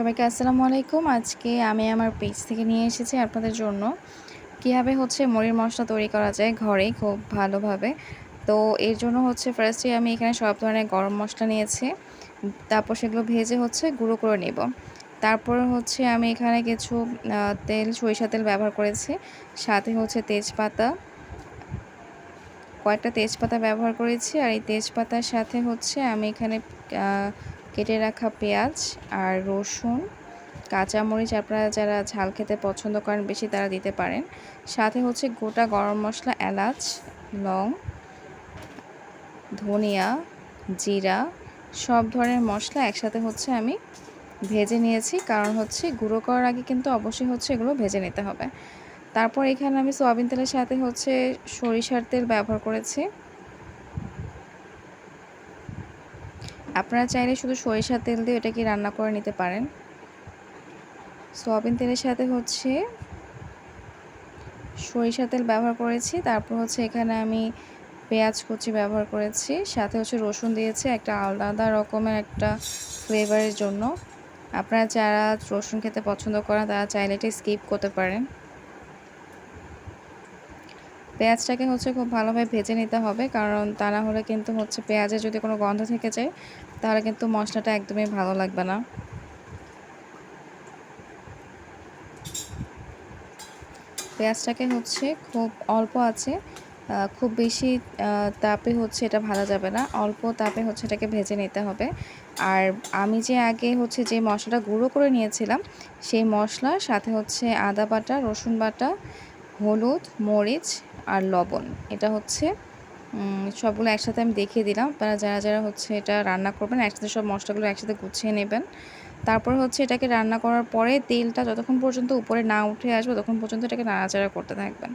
সবাইকে আসসালামু আলাইকুম। আজকে আমি আমার পেজ থেকে নিয়ে এসেছি আপনাদের জন্য। কীভাবে হচ্ছে মুড়ির মশলা তৈরি করা যায় ঘরে খুব ভালোভাবে। তো এর জন্য হচ্ছে ফার্স্টে আমি এখানে সব ধরনের গরম মশলা নিয়েছি। তারপর সেগুলো ভেজে হচ্ছে গুঁড়ো করে নেব। তারপর হচ্ছে আমি এখানে কিছু তেল, সরিষা তেল ব্যবহার করেছি। সাথে হচ্ছে তেজপাতা। কয়েকটা তেজপাতা ব্যবহার করেছি। আর এই তেজপাতার সাথে হচ্ছে আমি এখানে কেটে রাখা পেঁয়াজ আর রসুন, কাঁচামরিচ আপনারা যারা ঝাল খেতে পছন্দ করেন বেশি তারা দিতে পারেন। সাথে হচ্ছে গোটা গরম মশলা, এলাচ, লং, ধনিয়া, জিরা, সব ধরনের মশলা একসাথে হচ্ছে আমি ভেজে নিয়েছি। কারণ হচ্ছে গুঁড়ো করার আগে কিন্তু অবশ্যই হচ্ছে এগুলো ভেজে নিতে হবে। তারপর এখানে আমি সোয়াবিন তেলের সাথে হচ্ছে সরিষার তেল ব্যবহার করেছি। আপনারা চাইলে শুধু সরিষার তেল দিয়ে এটাকে রান্না করে নিতে পারেন। সোয়াবিন তেলের সাথে হচ্ছে সরিষা তেল ব্যবহার করেছি। তারপর হচ্ছে এখানে আমি পেঁয়াজ কুচি ব্যবহার করেছি। সাথে হচ্ছে রসুন দিয়েছি, একটা আলাদা রকমের একটা ফ্লেভারের জন্য। আপনারা যারা রসুন খেতে পছন্দ করেন, তারা চাইলে এটা স্কিপ করতে পারেন। পেঁয়াজটাকে হচ্ছে খুব ভালোভাবে ভেজে নিতে হবে, কারণ তা না হলে কিন্তু হচ্ছে পেঁয়াজে যদি কোনো গন্ধ থেকে যায়, তাহলে কিন্তু মশলাটা একদমই ভালো লাগবে না। পেঁয়াজটাকে হচ্ছে খুব অল্প আছে খুব বেশি তাপে হচ্ছে এটা ভাজা যাবে না, অল্প তাপে হচ্ছে এটাকে ভেজে নিতে হবে। আর আমি যে আগে হচ্ছে যে মশলাটা গুঁড়ো করে নিয়েছিলাম, সেই মশলার সাথে হচ্ছে আদা বাটা, রসুন বাটা, হলুদ, মরিচ আর লবণ। এটা হচ্ছে সবগুলো একসাথে আমি দেখিয়ে দিলাম। আপনারা যারা যারা হচ্ছে এটা রান্না করবেন, একসাথে সব মশলাগুলো একসাথে গুছিয়ে নেবেন। তারপর হচ্ছে এটাকে রান্না করার পরে তেলটা যতক্ষণ পর্যন্ত উপরে না উঠে আসবে, ততক্ষণ পর্যন্ত এটাকে নাড়াচাড়া করতে থাকবেন।